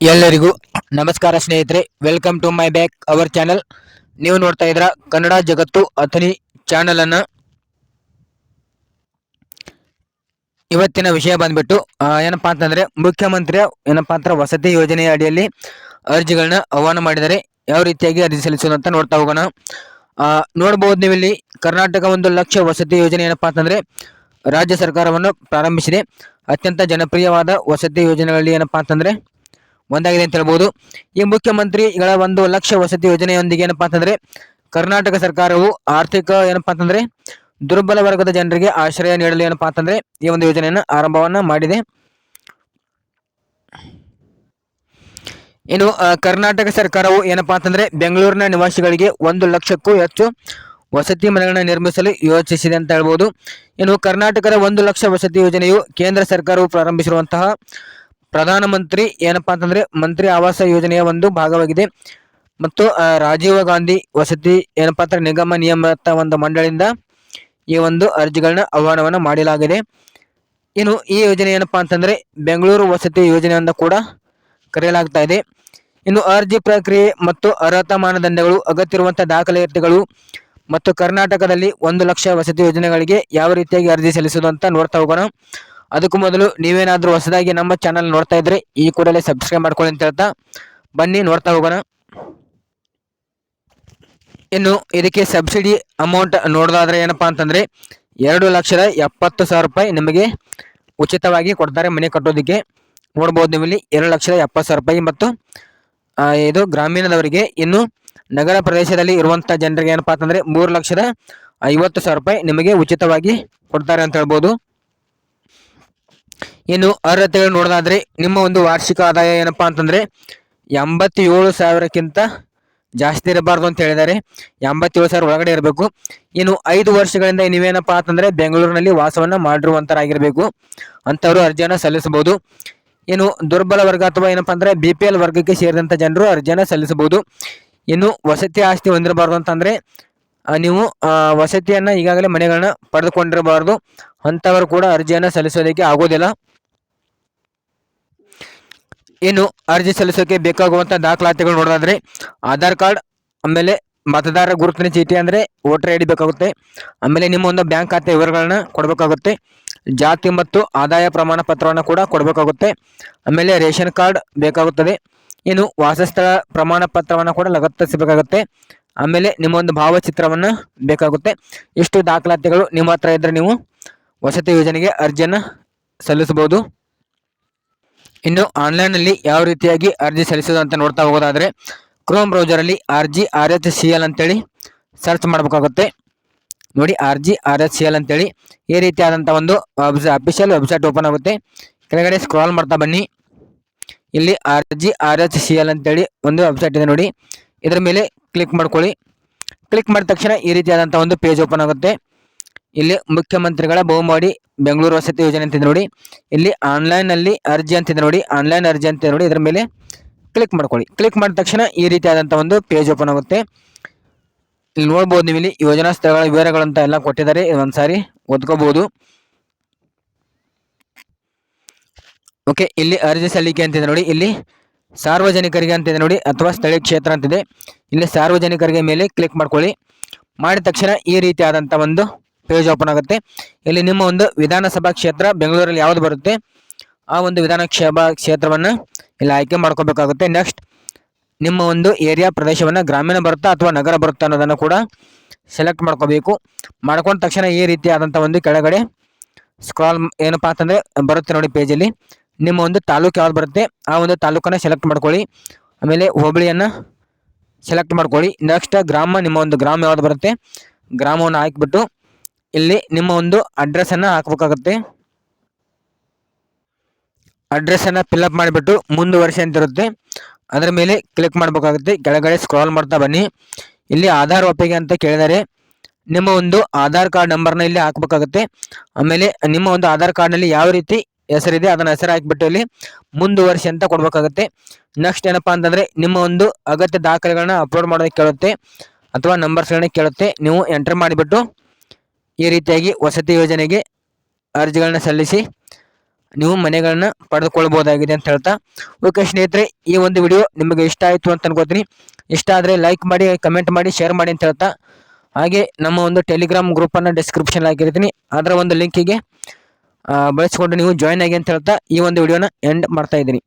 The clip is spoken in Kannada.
ಎಲ್ಲರಿಗೂ ನಮಸ್ಕಾರ ಸ್ನೇಹಿತರೆ welcome to my back our channel ನೀವು ನೋಡ್ತಾ ಇದ್ರ ಕನ್ನಡ ಜಗತ್ತು ಅಥನಿ ಚಾನಲ್ ಅನ್ನ. ಇವತ್ತಿನ ವಿಷಯ ಬಂದ್ಬಿಟ್ಟು ಏನಪ್ಪಾ ಅಂತಂದ್ರೆ, ಮುಖ್ಯಮಂತ್ರಿಯ ಏನಪ್ಪಾ ಅಂತ ವಸತಿ ಯೋಜನೆಯ ಅಡಿಯಲ್ಲಿ ಅರ್ಜಿಗಳನ್ನ ಆಹ್ವಾನ ಮಾಡಿದರೆ ಯಾವ ರೀತಿಯಾಗಿ ಅರ್ಜಿ ಸಲ್ಲಿಸೋದು ಅಂತ ನೋಡ್ತಾ ಹೋಗೋಣ. ನೋಡ್ಬೋದು ನೀವು ಇಲ್ಲಿ ಕರ್ನಾಟಕ ಒಂದು ಲಕ್ಷ ವಸತಿ ಯೋಜನೆ ಏನಪ್ಪಾ ಅಂತಂದ್ರೆ, ರಾಜ್ಯ ಸರ್ಕಾರವನ್ನು ಪ್ರಾರಂಭಿಸಿದೆ. ಅತ್ಯಂತ ಜನಪ್ರಿಯವಾದ ವಸತಿ ಯೋಜನೆಗಳಲ್ಲಿ ಏನಪ್ಪಾ ಅಂತಂದ್ರೆ ಒಂದಾಗಿದೆ ಅಂತ ಹೇಳ್ಬೋದು. ಈ ಮುಖ್ಯಮಂತ್ರಿಗಳ ಒಂದು ಲಕ್ಷ ವಸತಿ ಯೋಜನೆಯೊಂದಿಗೆ ಏನಪ್ಪಾ ಅಂತಂದ್ರೆ, ಕರ್ನಾಟಕ ಸರ್ಕಾರವು ಆರ್ಥಿಕ ಏನಪ್ಪಾ ಅಂತಂದ್ರೆ, ದುರ್ಬಲ ವರ್ಗದ ಜನರಿಗೆ ಆಶ್ರಯ ನೀಡಲು ಏನಪ್ಪಾ ಅಂತಂದ್ರೆ, ಈ ಒಂದು ಯೋಜನೆಯನ್ನು ಆರಂಭವನ್ನ ಮಾಡಿದೆ. ಇನ್ನು ಕರ್ನಾಟಕ ಸರ್ಕಾರವು ಏನಪ್ಪಾ ಅಂತಂದ್ರೆ, ಬೆಂಗಳೂರಿನ ನಿವಾಸಿಗಳಿಗೆ ಒಂದು ಲಕ್ಷಕ್ಕೂ ಹೆಚ್ಚು ವಸತಿ ಮನೆಗಳನ್ನು ನಿರ್ಮಿಸಲು ಯೋಚಿಸಿದೆ ಅಂತ ಹೇಳ್ಬೋದು. ಇನ್ನು, ಕರ್ನಾಟಕದ ಒಂದು ಲಕ್ಷ ವಸತಿ ಯೋಜನೆಯು ಕೇಂದ್ರ ಸರ್ಕಾರವು ಪ್ರಾರಂಭಿಸಿರುವಂತಹ ಪ್ರಧಾನಮಂತ್ರಿ ಏನಪ್ಪಾ ಅಂತಂದ್ರೆ ಮಂತ್ರಿ ಆವಾಸ ಯೋಜನೆಯ ಒಂದು ಭಾಗವಾಗಿದೆ. ಮತ್ತು ರಾಜೀವ ಗಾಂಧಿ ವಸತಿ ಏನಪ್ಪಾ ಅಂದ್ರೆ ನಿಗಮ ನಿಯಮಿತ ಒಂದು ಮಂಡಳಿಯಿಂದ ಈ ಒಂದು ಅರ್ಜಿಗಳನ್ನ ಆಹ್ವಾನವನ್ನು ಮಾಡಲಾಗಿದೆ. ಇನ್ನು ಈ ಯೋಜನೆ ಏನಪ್ಪಾ ಅಂತಂದ್ರೆ ಬೆಂಗಳೂರು ವಸತಿ ಯೋಜನೆಯಿಂದ ಕೂಡ ಕರೆಯಲಾಗ್ತಾ ಇದೆ. ಇನ್ನು ಅರ್ಜಿ ಪ್ರಕ್ರಿಯೆ ಮತ್ತು ಅರ್ಹತಾ ಮಾನದಂಡಗಳು, ಅಗತ್ಯವಿರುವಂತಹ ದಾಖಲಾತಿಗಳು ಮತ್ತು ಕರ್ನಾಟಕದಲ್ಲಿ ಒಂದು ಲಕ್ಷ ವಸತಿ ಯೋಜನೆಗಳಿಗೆ ಯಾವ ರೀತಿಯಾಗಿ ಅರ್ಜಿ ಸಲ್ಲಿಸುವುದು ಅಂತ ನೋಡ್ತಾ ಹೋಗೋಣ. ಅದಕ್ಕೂ ಮೊದಲು ನೀವೇನಾದರೂ ಹೊಸದಾಗಿ ನಮ್ಮ ಚಾನಲ್ ನೋಡ್ತಾ ಇದ್ರೆ ಈ ಕೂಡಲೇ ಸಬ್ಸ್ಕ್ರೈಬ್ ಮಾಡ್ಕೊಳ್ಳಿ ಅಂತ ಹೇಳ್ತಾ ಬನ್ನಿ ನೋಡ್ತಾ ಹೋಗೋಣ. ಇನ್ನು ಇದಕ್ಕೆ ಸಬ್ಸಿಡಿ ಅಮೌಂಟ್ ನೋಡೋದಾದ್ರೆ ಏನಪ್ಪಾ ಅಂತಂದ್ರೆ ಎರಡು ಲಕ್ಷದ ಎಪ್ಪತ್ತು ಸಾವಿರ ರೂಪಾಯಿ ನಿಮಗೆ ಉಚಿತವಾಗಿ ಕೊಡ್ತಾರೆ ಮನೆ ಕಟ್ಟೋದಕ್ಕೆ. ನೋಡ್ಬೋದು ನೀವು ಎರಡು ಲಕ್ಷದ ಎಪ್ಪತ್ತು ಸಾವಿರ ರೂಪಾಯಿ ಮತ್ತು ಇದು ಗ್ರಾಮೀಣದವರಿಗೆ ಇನ್ನು ನಗರ ಪ್ರದೇಶದಲ್ಲಿ ಇರುವಂಥ ಜನರಿಗೆ ಏನಪ್ಪಾ ಅಂತಂದ್ರೆ ಮೂರು ಲಕ್ಷದ ಐವತ್ತು ಸಾವಿರ ರೂಪಾಯಿ ನಿಮಗೆ ಉಚಿತವಾಗಿ ಕೊಡ್ತಾರೆ ಅಂತ ಹೇಳ್ಬೋದು. ಇನ್ನು ಅರ್ಹತೆಗಳು ನೋಡೋದಾದ್ರೆ ನಿಮ್ಮ ಒಂದು ವಾರ್ಷಿಕ ಆದಾಯ ಏನಪ್ಪಾ ಅಂತಂದ್ರೆ ಎಂಬತ್ತೇಳು ಸಾವಿರಕ್ಕಿಂತ ಜಾಸ್ತಿ ಇರಬಾರ್ದು ಅಂತ ಹೇಳಿದ್ದಾರೆ. ಎಂಬತ್ತೇಳು ಸಾವಿರ ಒಳಗಡೆ ಇರಬೇಕು. ಇನ್ನು ಐದು ವರ್ಷಗಳಿಂದ ನೀವೇನಪ್ಪಾ ಅಂತಂದ್ರೆ ಬೆಂಗಳೂರಿನಲ್ಲಿ ವಾಸವನ್ನ ಮಾಡಿರುವಂತರಾಗಿರ್ಬೇಕು. ಅಂತವರು ಅರ್ಜಿಯನ್ನು ಸಲ್ಲಿಸಬಹುದು. ಇನ್ನು ದುರ್ಬಲ ವರ್ಗ ಅಥವಾ ಏನಪ್ಪಾ ಅಂದ್ರೆ ಬಿ ಪಿ ಎಲ್ ವರ್ಗಕ್ಕೆ ಸೇರಿದಂತ ಜನರು ಅರ್ಜಿಯನ್ನು ಸಲ್ಲಿಸಬಹುದು. ಇನ್ನು ವಸತಿ ಆಸ್ತಿ ಹೊಂದಿರಬಾರ್ದು ಅಂತಂದ್ರೆ ನೀವು ವಸತಿಯನ್ನ ಈಗಾಗಲೇ ಮನೆಗಳನ್ನ ಪಡೆದುಕೊಂಡಿರಬಾರ್ದು. ಅಂತವರು ಕೂಡ ಅರ್ಜಿಯನ್ನು ಸಲ್ಲಿಸೋದಕ್ಕೆ ಆಗೋದಿಲ್ಲ. ಇನ್ನು ಅರ್ಜಿ ಸಲ್ಲಿಸೋಕೆ ಬೇಕಾಗುವಂಥ ದಾಖಲಾತಿಗಳು ನೋಡೋದಾದ್ರೆ ಆಧಾರ್ ಕಾರ್ಡ್, ಆಮೇಲೆ ಮತದಾರ ಗುರುತಿನ ಚೀಟಿ ಅಂದ್ರೆ ವೋಟರ್ ಐ ಡಿ ಬೇಕಾಗುತ್ತೆ. ಆಮೇಲೆ ನಿಮ್ಮ ಒಂದು ಬ್ಯಾಂಕ್ ಖಾತೆ ವಿವರಗಳನ್ನ ಕೊಡಬೇಕಾಗುತ್ತೆ. ಜಾತಿ ಮತ್ತು ಆದಾಯ ಪ್ರಮಾಣ ಪತ್ರವನ್ನು ಕೂಡ ಕೊಡಬೇಕಾಗುತ್ತೆ. ಆಮೇಲೆ ರೇಷನ್ ಕಾರ್ಡ್ ಬೇಕಾಗುತ್ತದೆ. ಇನ್ನು ವಾಸಸ್ಥಳ ಪ್ರಮಾಣ ಪತ್ರವನ್ನು ಕೂಡ ಲಗತ್ತಿಸಬೇಕಾಗುತ್ತೆ. ಆಮೇಲೆ ನಿಮ್ಮ ಒಂದು ಭಾವಚಿತ್ರವನ್ನ ಬೇಕಾಗುತ್ತೆ. ಇಷ್ಟು ದಾಖಲಾತಿಗಳು ನಿಮ್ಮ ಹತ್ರ ಇದ್ದರೆ ನೀವು ವಸತಿ ಯೋಜನೆಗೆ ಅರ್ಜಿಯನ್ನು ಸಲ್ಲಿಸಬಹುದು. ಇನ್ನು ಆನ್ಲೈನ್ನಲ್ಲಿ ಯಾವ ರೀತಿಯಾಗಿ ಅರ್ಜಿ ಸಲ್ಲಿಸೋದು ಅಂತ ನೋಡ್ತಾ ಹೋಗೋದಾದರೆ Chrome ಬ್ರೌಸರಲ್ಲಿ R G R H C L ಅಂತೇಳಿ ಸರ್ಚ್ ಮಾಡಬೇಕಾಗುತ್ತೆ. ನೋಡಿ R G R H C L ಅಂತೇಳಿ ಈ ರೀತಿಯಾದಂಥ ಒಂದು ಅಫಿಷಿಯಲ್ ವೆಬ್ಸೈಟ್ ಓಪನ್ ಆಗುತ್ತೆ. ಕೆಳಗಡೆ ಸ್ಕ್ರಾಲ್ ಮಾಡ್ತಾ ಬನ್ನಿ. ಇಲ್ಲಿ R G R H C L ಅಂತೇಳಿ ಒಂದು ವೆಬ್ಸೈಟ್ ಇದೆ ನೋಡಿ. ಇದರ ಮೇಲೆ ಕ್ಲಿಕ್ ಮಾಡ್ಕೊಳ್ಳಿ. ಕ್ಲಿಕ್ ಮಾಡಿದ ತಕ್ಷಣ ಈ ರೀತಿಯಾದಂಥ ಒಂದು ಪೇಜ್ ಓಪನ್ ಆಗುತ್ತೆ. ಇಲ್ಲಿ ಮುಖ್ಯಮಂತ್ರಿಗಳ ಬಹುಮಾಡಿ ಬೆಂಗಳೂರು ವಸತಿ ಯೋಜನೆ ಅಂತಿದೆ ನೋಡಿ. ಇಲ್ಲಿ ಆನ್ಲೈನಲ್ಲಿ ಅರ್ಜಿ ಅಂತಿದೆ ನೋಡಿ. ಆನ್ಲೈನ್ ಅರ್ಜಿ ಅಂತ ನೋಡಿ. ಇದರ ಮೇಲೆ ಕ್ಲಿಕ್ ಮಾಡ್ಕೊಳ್ಳಿ. ಕ್ಲಿಕ್ ಮಾಡಿದ ತಕ್ಷಣ ಈ ರೀತಿಯಾದಂಥ ಒಂದು ಪೇಜ್ ಓಪನ್ ಆಗುತ್ತೆ. ಇಲ್ಲಿ ನೋಡ್ಬೋದು ನೀವು ಇಲ್ಲಿ ಯೋಜನಾ ಸ್ಥಳಗಳ ವಿವರಗಳಂತ ಎಲ್ಲ ಕೊಟ್ಟಿದ್ದಾರೆ. ಒಂದ್ಸಾರಿ ಓದ್ಕೋಬೋದು. ಓಕೆ, ಇಲ್ಲಿ ಅರ್ಜಿ ಸಲ್ಲಿಕೆ ಅಂತಿದೆ ನೋಡಿ. ಇಲ್ಲಿ ಸಾರ್ವಜನಿಕರಿಗೆ ಅಂತಿದೆ ನೋಡಿ. ಅಥವಾ ಸ್ಥಳೀಯ ಕ್ಷೇತ್ರ ಅಂತಿದೆ. ಇಲ್ಲಿ ಸಾರ್ವಜನಿಕರಿಗೆ ಮೇಲೆ ಕ್ಲಿಕ್ ಮಾಡ್ಕೊಳ್ಳಿ. ಮಾಡಿದ ತಕ್ಷಣ ಈ ರೀತಿಯಾದಂಥ ಒಂದು ಪೇಜ್ ಓಪನ್ ಆಗುತ್ತೆ. ಇಲ್ಲಿ ನಿಮ್ಮ ಒಂದು ವಿಧಾನಸಭಾ ಕ್ಷೇತ್ರ ಬೆಂಗಳೂರಲ್ಲಿ ಯಾವ್ದು ಬರುತ್ತೆ? ಆ ಒಂದು ವಿಧಾನಸಭಾ ಕ್ಷೇತ್ರವನ್ನು ಇಲ್ಲಿ ಆಯ್ಕೆ ಮಾಡ್ಕೋಬೇಕಾಗುತ್ತೆ. ನೆಕ್ಸ್ಟ್ ನಿಮ್ಮ ಒಂದು ಏರಿಯಾ ಪ್ರದೇಶವನ್ನು ಗ್ರಾಮೀಣ ಬರುತ್ತಾ ಅಥವಾ ನಗರ ಬರುತ್ತಾ ಅನ್ನೋದನ್ನು ಕೂಡ ಸೆಲೆಕ್ಟ್ ಮಾಡ್ಕೋಬೇಕು. ಮಾಡ್ಕೊಂಡ ತಕ್ಷಣ ಈ ರೀತಿಯಾದಂಥ ಒಂದು ಕೆಳಗಡೆ ಸ್ಕ್ರಾಲ್ ಏನಪ್ಪಾ ಅಂತಂದರೆ ಬರುತ್ತೆ ನೋಡಿ ಪೇಜಲ್ಲಿ ನಿಮ್ಮ ಒಂದು ತಾಲೂಕು ಯಾವ್ದು ಬರುತ್ತೆ? ಆ ಒಂದು ತಾಲೂಕನ್ನು ಸೆಲೆಕ್ಟ್ ಮಾಡ್ಕೊಳ್ಳಿ. ಆಮೇಲೆ ಹೋಬಳಿಯನ್ನು ಸೆಲೆಕ್ಟ್ ಮಾಡ್ಕೊಳ್ಳಿ. ನೆಕ್ಸ್ಟ್ ಗ್ರಾಮ, ನಿಮ್ಮ ಒಂದು ಗ್ರಾಮ ಯಾವ್ದು ಬರುತ್ತೆ? ಗ್ರಾಮವನ್ನು ಹಾಕಿಬಿಟ್ಟು ಇಲ್ಲಿ ನಿಮ್ಮ ಒಂದು ಅಡ್ರೆಸ್ ಅನ್ನ ಹಾಕ್ಬೇಕಾಗುತ್ತೆ. ಅನ್ನ ಫಿಲ್ಅಪ್ ಮಾಡಿಬಿಟ್ಟು ಮುಂದುವರಿಸಿ ಅಂತ ಇರುತ್ತೆ. ಅದರ ಮೇಲೆ ಕ್ಲಿಕ್ ಮಾಡಬೇಕಾಗುತ್ತೆ. ಕೆಳಗಡೆ ಸ್ಕ್ರಾಲ್ ಮಾಡ್ತಾ ಬನ್ನಿ. ಇಲ್ಲಿ ಆಧಾರ್ ಒಪ್ಪಿಗೆ ಅಂತ ಕೇಳಿದರೆ. ನಿಮ್ಮ ಒಂದು ಆಧಾರ್ ಕಾರ್ಡ್ ನಂಬರ್ನ ಇಲ್ಲಿ ಹಾಕಬೇಕಾಗುತ್ತೆ. ಆಮೇಲೆ ನಿಮ್ಮ ಒಂದು ಆಧಾರ್ ಕಾರ್ಡ್ನಲ್ಲಿ ಯಾವ ರೀತಿ ಹೆಸರಿದೆ ಅದನ್ನ ಹೆಸರು ಹಾಕಿಬಿಟ್ಟು ಇಲ್ಲಿ ಮುಂದುವರಿಸಿ ಅಂತ ಕೊಡಬೇಕಾಗುತ್ತೆ. ನೆಕ್ಸ್ಟ್ ಏನಪ್ಪಾ ಅಂತಂದ್ರೆ ನಿಮ್ಮ ಒಂದು ಅಗತ್ಯ ದಾಖಲೆಗಳನ್ನ ಅಪ್ಲೋಡ್ ಮಾಡೋದಕ್ಕೆ ಕೇಳುತ್ತೆ. ಅಥವಾ ನಂಬರ್ಸ್ಗಳನ್ನ ಕೇಳುತ್ತೆ. ನೀವು ಎಂಟರ್ ಮಾಡಿಬಿಟ್ಟು ಈ ರೀತಿಯಾಗಿ ವಸತಿ ಯೋಜನೆಗೆ ಅರ್ಜಿಗಳನ್ನ ಸಲ್ಲಿಸಿ ನೀವು ಮನೆಗಳನ್ನ ಪಡೆದುಕೊಳ್ಬಹುದಾಗಿದೆ ಅಂತ ಹೇಳ್ತಾ. ಓಕೆ ಸ್ನೇಹಿತರೆ, ಈ ಒಂದು ವಿಡಿಯೋ ನಿಮಗೆ ಇಷ್ಟ ಆಯಿತು ಅಂತ ಅನ್ಕೋತೀನಿ. ಇಷ್ಟ ಆದರೆ ಲೈಕ್ ಮಾಡಿ ಕಮೆಂಟ್ ಮಾಡಿ ಶೇರ್ ಮಾಡಿ ಅಂತ ಹೇಳ್ತಾ. ಹಾಗೆ ನಮ್ಮ ಒಂದು ಟೆಲಿಗ್ರಾಮ್ ಗ್ರೂಪನ್ನು ಡಿಸ್ಕ್ರಿಪ್ಷನ್ ಹಾಕಿರ್ತೀನಿ. ಅದರ ಒಂದು ಲಿಂಕಿಗೆ ಬಳಸಿಕೊಂಡು ನೀವು ಜಾಯ್ನ್ ಆಗಿ ಅಂತ ಹೇಳ್ತಾ ಈ ಒಂದು ವಿಡಿಯೋನ ಎಂಡ್ ಮಾಡ್ತಾ ಇದ್ದೀನಿ.